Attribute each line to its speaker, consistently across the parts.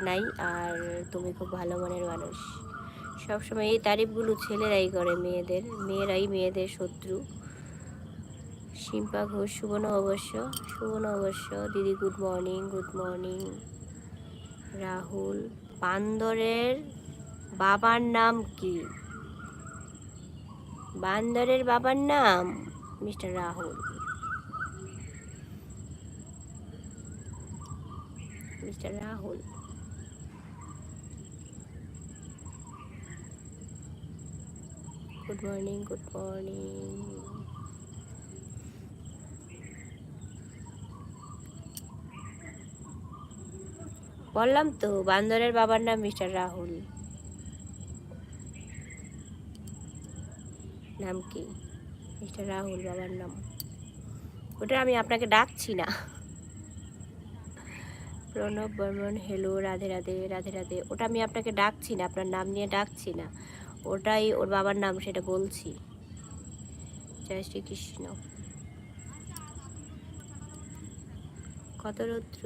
Speaker 1: নাই আর তুমি খুব ভালো মনের মানুষ। সবসময় এই তারিফগুলো ছেলেরাই করে মেয়েদের, মেয়েরাই মেয়েদের শত্রু। শিম্পা ঘোষ শুভ অবশ্য শুভ অবশ্য। দিদি good morning good morning Rahul, বান্দরের বাবার নাম কি? বান্দরের বাবার নাম mister Rahul. Mister Rahul. Good morning good morning বললাম তো, বান্দরের বাবার নাম মিস্টার রাহুল। নাম কি? মিস্টার রাহুল বাবার নাম। ওটা আমি আপনাকে ডাকছি না। প্রণব বর্মন, হেলো, রাধে রাধে রাধে রাধে। ওটা আমি আপনাকে ডাকছি না, আপনার নাম নিয়ে ডাকছি না। ওটাই ওর বাবার নাম, সেটা বলছি। জয় শ্রীকৃষ্ণ কত রৌদ্র?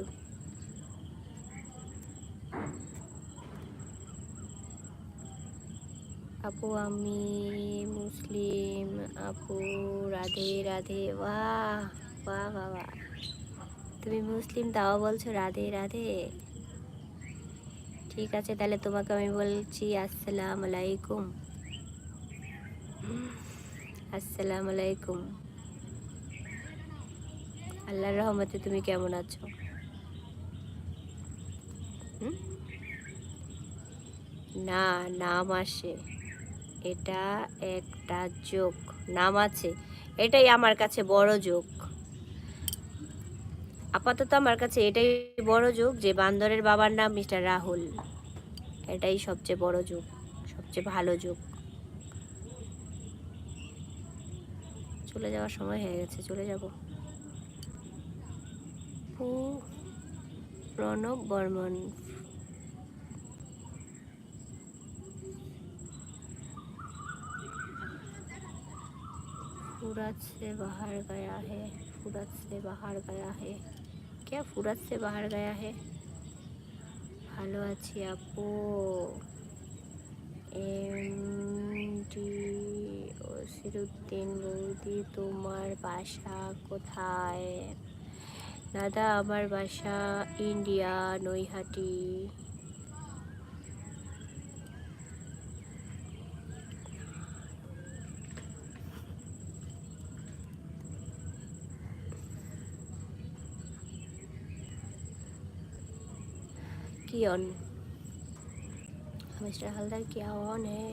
Speaker 1: আপু, আমি মুসলিম। আপু, রাধে রাধে। বাহ বাহ বাবা তুমি মুসলিম, তাও বলছো রাধে রাধে? ঠিক আছে, তাহলে তোমাকে আমি বলছি, আসসালাম আলাইকুম। আসসালাম আলাইকুম। আল্লাহর রহমতে তুমি কেমন আছো? না, নাম আসে। এটা একটা যোগ। নাম আছে। এটাই আমার কাছে বড় যোগ। আপাতত আমার কাছে এটাই বড় যোগ যে বান্দরের বাবার নাম মিস্টার রাহুল এটাই সবচেয়ে বড় যোগ সবচেয়ে ভালো যোগ চলে যাওয়ার সময় হয়ে গেছে চলে যাব পু প্রণব বর্মন फूरत से बाहर गया है फूरत से बाहर गया है क्या फूरत से बाहर गया है ভালো আছি আপু এমডি ওসিরুদ্দিন বৌদি তোমার বাসা কোথায় দাদা আমার বাসা ইন্ডিয়া নৈহাটি की ऑन मिस्टर हल्दर क्या ऑन है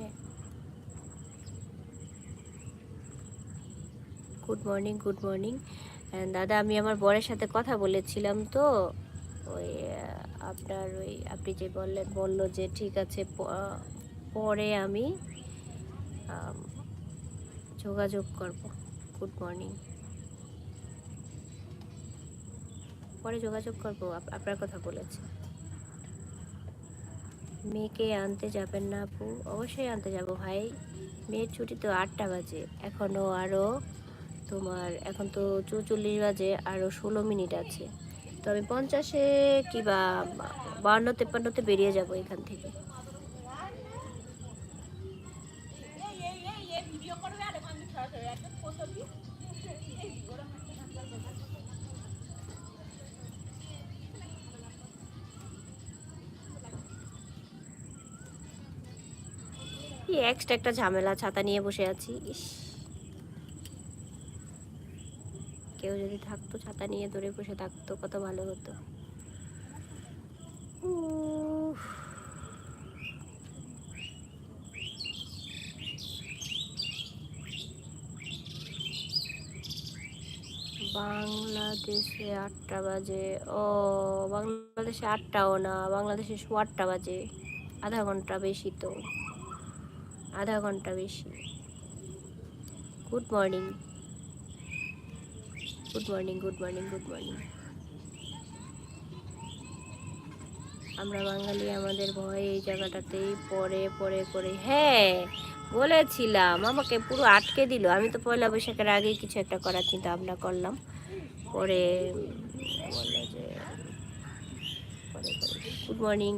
Speaker 1: গুড মর্নিং গুড মর্নিং দাদা আমি আমার বরের সাথে কথা বলেছিলাম তো ওই আহ, আপনার ওই আপনি যে বললেন বললো যে ঠিক আছে প- আহ, পরে আমি আম, যোগাযোগ করব গুড মর্নিং পরে যোগাযোগ করব আপ- আপনার কথা বলেছে মেয়েকে আনতে যাবেন না আপু অবশ্যই আনতে যাব ভাই মেয়ের ছুটি তো আটটা বাজে এখনও আরও তোমার এখন তো চৌচল্লিশ বাজে আরও ষোলো মিনিট আছে তো আমি পঞ্চাশে কি বা বান্ন তেপ্পান্নতে বেরিয়ে যাব এখান থেকে এক্সট্রা একটা ঝামেলা, ছাতা নিয়ে বসে আছি, ইস। কেউ যদি থাকতো, ছাতা নিয়ে দূরে বসে থাকতো, কত ভালো হতো। বাংলাদেশে আটটা বাজে। ও, বাংলাদেশে আটটাও না, বাংলাদেশে সোয়া আটটা বাজে। আধা ঘণ্টা বেশি তো। আধা ঘণ্টা বেশি। Good morning good morning good morning good morning আমরা বাঙালি, আমাদের ভয় এই জায়গাটাতেই পরে পরে করে হ্যাঁ বলেছিলাম, আমাকে পুরো আটকে দিল। আমি তো পয়লা বৈশাখের আগেই কিছু একটা করার চিন্তা ভাবনা করলাম। পরে গুড মর্নিং